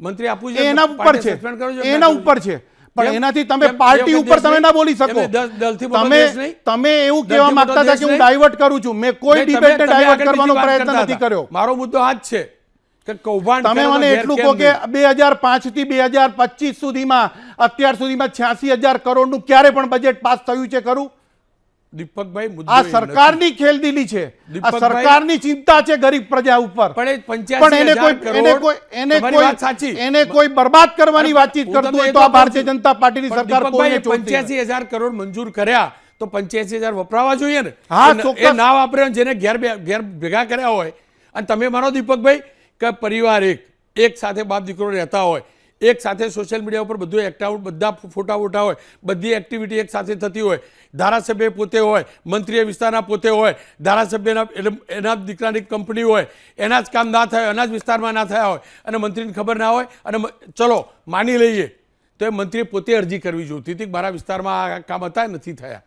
મંત્રી આપવું એ એના ઉપર છે. છો એના છો? ઉપર છે. પણ એનાથી તમે પાર્ટી ઉપર તમે ના બોલી શકો. તમે તમે એવું કહેવા માંગતા હતા કે હું ડાયવર્ટ કરું છું. મેં કોઈ ડિબેટને ડાયવર્ટ કરવાનો પ્રયત્ન નથી કર્યો. મારો મુદ્દો આ જ છે કે કૌભાંડ તમે મને એટલું કહો કે નહીં? બે હજાર પાંચથી બે હજાર પચીસ સુધીમાં અત્યાર સુધીમાં છ્યાસી હજાર કરોડનું ક્યારે પણ બજેટ પાસ થયું છે ખરું? દીપકભાઈ હજાર આ સરકારની ખેલદિલી છે. આ સરકારની ચિંતા છે ગરીબ પ્રજા ઉપર. પણ એ પણ 85,000 એને કોઈ એને કરોડ, કોઈ એને તમારી વાત સાચી. કોઈ એને કોઈ બરબાદ કરવાની વાતચીત કરતું હોય તો આ ભારતીય જનતા પાર્ટીની સરકાર કોઈને દીપકભાઈ, ચોરતી નથી. 85,000 કરોડ મંજૂર કર્યા તો પંચ્યાસી હજાર વપરાવા જોઈએ ને. હા, એ ન- ચોક્કસ. એ ના વાપરે જેને ઘેર ઘેર ભેગા કર્યા હોય. અને તમે માનો દીપકભાઈ કે પરિવાર એક એક સાથે બાપ દીકરો રહેતા હોય. એક સાથે સોશિયલ મીડિયા ઉપર બધું એક્ટાઉટ બધા ફોટા વોટા હોય, બધી એક્ટિવિટી એક સાથે થતી હોય. ધારાસભ્ય પોતે હોય, મંત્રીએ વિસ્તારના પોતે હોય, ધારાસભ્યના, એટલે એના દીકરાની કંપની હોય, એના જ કામ ના થાય, એના જ વિસ્તારમાં ના થયા હોય, અને મંત્રીને ખબર ના હોય, અને ચલો, માની લઈએ. તો એ મંત્રીએ પોતે અરજી કરવી જોઈતી હતી કે મારા વિસ્તારમાં આ કામ હતા નથી થયા.